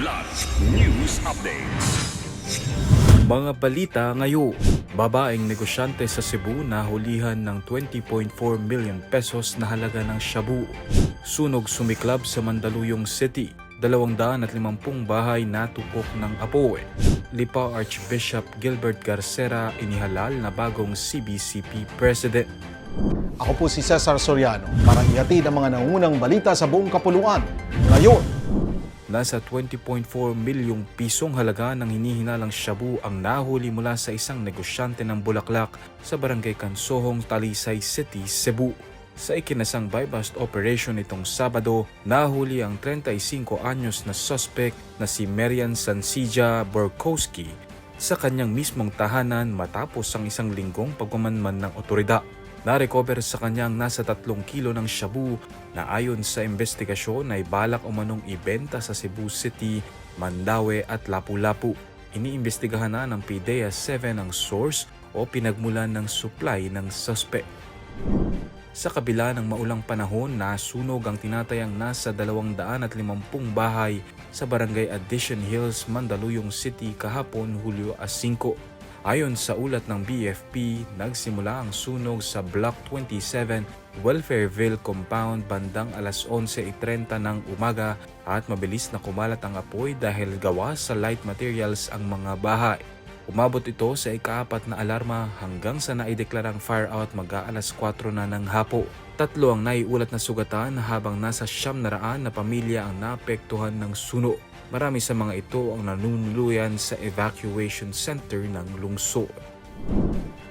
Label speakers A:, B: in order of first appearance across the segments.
A: Kidlat News Updates.
B: Mga balita ngayon, babaeng negosyante sa Cebu nahulihan ng 20.4 million pesos na halaga ng shabu. Sunog sumiklab sa Mandaluyong City. 250 bahay natupok ng apoy. Lipa Archbishop Gilbert Garcera inihalal na bagong CBCP President.
C: Ako po si Cesar Soriano para ihatid ang mga nangunang balita sa buong kapuluan. Ngayon,
B: Nasa 20.4 milyong pisong halaga ng hinihinalang shabu ang nahuli mula sa isang negosyante ng Bulaklak sa barangay Kansohong, Talisay City, Cebu. Sa ikinasang buy-bust operation itong Sabado, nahuli ang 35 anyos na suspect na si Marian Sansija Borkowski sa kanyang mismong tahanan matapos ang isang linggong pagmamanman ng otoridad. Na-recover sa kanyang nasa 3 kilo ng shabu na ayon sa investigasyon ay balak umanong ibenta sa Cebu City, Mandaue at Lapu-Lapu. Iniimbestigahan na ng PDEA 7 ang source o pinagmulan ng supply ng suspect. Sa kabila ng maulang panahon, nasunog ang tinatayang nasa 250 bahay sa Barangay Addition Hills, Mandaluyong City kahapon Hulyo 5. Ayon sa ulat ng BFP, nagsimula ang sunog sa Block 27, Welfareville Compound bandang alas 11.30 ng umaga at mabilis na kumalat ang apoy dahil gawa sa light materials ang mga bahay. Umabot ito sa ikaapat na alarma hanggang sa naideklarang fire out mag-aalas 4 na ng hapo. Tatlo ang naiulat na sugatan habang nasa siyam na raan na pamilya ang naapektuhan ng sunog. Marami sa mga ito ang nanunuluyan sa evacuation center ng lungsod.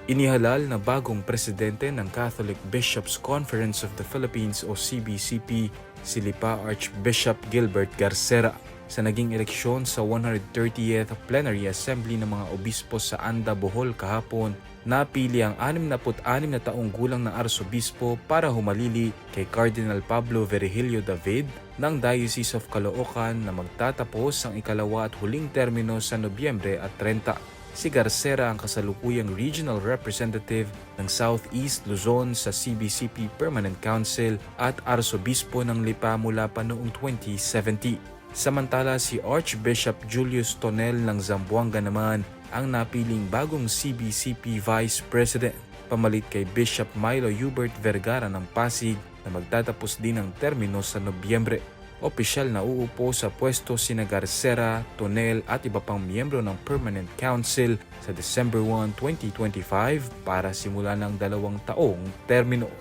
B: Inihalal na bagong presidente ng Catholic Bishops Conference of the Philippines o CBCP si Lipa Archbishop Gilbert Garcera sa naging eleksyon sa 130th Plenary Assembly ng mga obispo sa Anda, Bohol kahapon, napili ang 66 na taong gulang na arsobispo para humalili kay Cardinal Pablo Virgilio David ng Diocese of Caloocan na magtatapos ang ikalawa at huling termino sa Nobyembre at 30. Si Garcera ang kasalukuyang regional representative ng Southeast Luzon sa CBCP Permanent Council at arsobispo ng Lipa mula pa noong 2017. Samantala si Archbishop Julius Tonel ng Zamboanga naman ang napiling bagong CBCP Vice President pamalit kay Bishop Milo Hubert Vergara ng Pasig na magtatapos din ang termino sa Nobyembre. Opisyal na uupo sa pwesto sina Garcera, Tonel at iba pang miyembro ng Permanent Council sa December 1, 2025 para simula ng dalawang taong termino.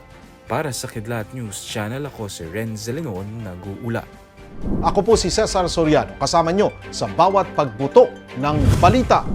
B: Para sa Kidlat News Channel ako si Renz Zelenon nag-uula.
C: Ako po si Cesar Soriano kasama nyo sa bawat pagbuto ng balita.